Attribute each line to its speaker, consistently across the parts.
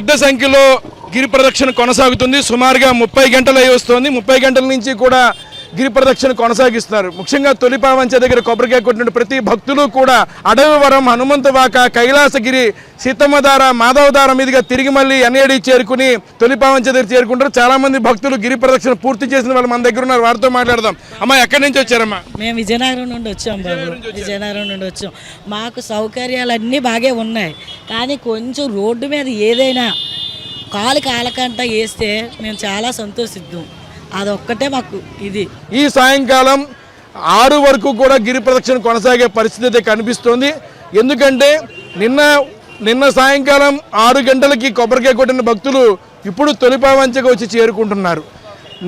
Speaker 1: పెద్ద సంఖ్యలో గిరి ప్రదక్షిణ కొనసాగుతుంది. సుమారుగా ముప్పై గంటలు అయి వస్తోంది. ముప్పై గంటల నుంచి కూడా గిరి ప్రదక్షిణ కొనసాగిస్తున్నారు. ముఖ్యంగా తొలిపావంచ దగ్గర కొబ్బరికాయ కొట్టిన ప్రతి భక్తులు కూడా అడవివరం హనుమంతవాక కైలాసగిరి సీతమ్మధార మాధవధార మీదుగా తిరిగి మళ్ళీ ఎన్ఏడి చేరుకుని తొలిపావంచ దగ్గర చేరుకుంటారు. చాలా మంది భక్తులు గిరి ప్రదక్షిణ పూర్తి చేసిన వాళ్ళు మన దగ్గర ఉన్నారు. వారితో మాట్లాడదాం. అమ్మా ఎక్కడి నుంచి వచ్చారమ్మా?
Speaker 2: మేము విజయనగరం నుండి వచ్చాం బాబు. విజయనగరం నుండి వచ్చాం. మాకు సౌకర్యాలు అన్నీ బాగే ఉన్నాయి. కానీ కొంచెం రోడ్డు మీద ఏదైనా కాలు కాలకంట వేస్తే మేము చాలా సంతోషిద్దాం. అదొక్కటే మాకు ఇది.
Speaker 1: ఈ సాయంకాలం ఆరు వరకు కూడా గిరి ప్రదక్షిణ కొనసాగే పరిస్థితి అయితే కనిపిస్తోంది. ఎందుకంటే నిన్న నిన్న సాయంకాలం ఆరు గంటలకి కొబ్బరికాయ కొట్టిన భక్తులు ఇప్పుడు తొలిపావంచకు వచ్చి చేరుకుంటున్నారు.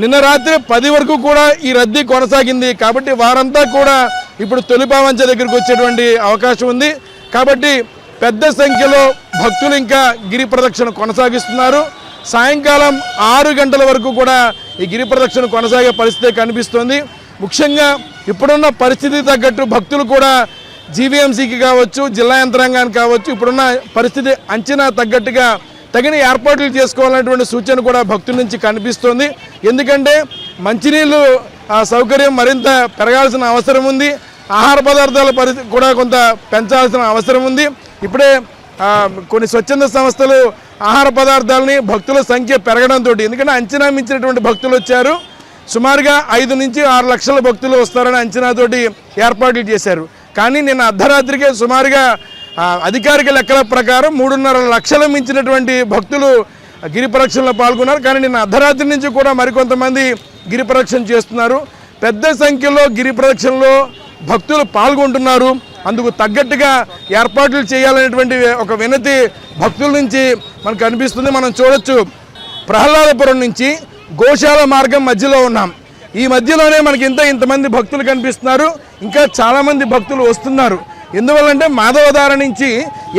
Speaker 1: నిన్న రాత్రి పది వరకు కూడా ఈ రద్దీ కొనసాగింది. కాబట్టి వారంతా కూడా ఇప్పుడు తొలిపావంచ దగ్గరికి వచ్చేటువంటి అవకాశం ఉంది. కాబట్టి పెద్ద సంఖ్యలో భక్తులు ఇంకా గిరి ప్రదక్షిణ కొనసాగిస్తున్నారు. సాయంకాలం ఆరు గంటల వరకు కూడా ఈ గిరి ప్రదక్షిణ కొనసాగే పరిస్థితి కనిపిస్తుంది. ముఖ్యంగా ఇప్పుడున్న పరిస్థితి తగ్గట్టు భక్తులు కూడా జీవీఎంసీకి కావచ్చు జిల్లా యంత్రాంగానికి కావచ్చు ఇప్పుడున్న పరిస్థితి అంచనా తగ్గట్టుగా తగిన ఏర్పాట్లు చేసుకోవాలనేటువంటి సూచన కూడా భక్తుల నుంచి కనిపిస్తుంది. ఎందుకంటే మంచినీళ్ళు ఆ సౌకర్యం మరింత పెరగాల్సిన అవసరం ఉంది. ఆహార పదార్థాల పరిస్థితి కూడా కొంత పెంచాల్సిన అవసరం ఉంది. ఇప్పుడే కొన్ని స్వచ్ఛంద సంస్థలు ఆహార పదార్థాలని భక్తుల సంఖ్య పెరగడంతో ఎందుకంటే అంచనా మించినటువంటి భక్తులు వచ్చారు. సుమారుగా ఐదు నుంచి ఆరు లక్షల భక్తులు వస్తారని అంచనాతోటి ఏర్పాట్లు చేశారు. కానీ నిన్న అర్ధరాత్రికే సుమారుగా అధికారిక లెక్కల ప్రకారం మూడున్నర లక్షల మించినటువంటి భక్తులు గిరి ప్రదక్షిణలో పాల్గొన్నారు. కానీ నిన్న అర్ధరాత్రి నుంచి కూడా మరికొంతమంది గిరి ప్రదక్షిణ చేస్తున్నారు. పెద్ద సంఖ్యలో గిరి ప్రదక్షిణలో భక్తులు పాల్గొంటున్నారు. అందుకు తగ్గట్టుగా ఏర్పాట్లు చేయాలనేటువంటి ఒక వినతి భక్తుల నుంచి మనకు కనిపిస్తుంది. మనం చూడొచ్చు. ప్రహ్లాదపురం నుంచి గోశాల మార్గం మధ్యలో ఉన్నాం. ఈ మధ్యలోనే మనకి ఇంత ఇంతమంది భక్తులు కనిపిస్తున్నారు. ఇంకా చాలామంది భక్తులు వస్తున్నారు. ఎందువల్లంటే మాధవధార నుంచి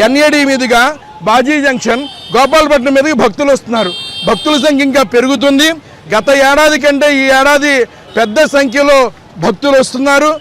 Speaker 1: ఎన్ఏడి మీదుగా బాజీ జంక్షన్ గోపాలపట్నం మీదకి భక్తులు వస్తున్నారు. భక్తుల సంఖ్య ఇంకా పెరుగుతుంది. గత ఏడాది కంటే ఈ ఏడాది పెద్ద సంఖ్యలో భక్తులు వస్తున్నారు.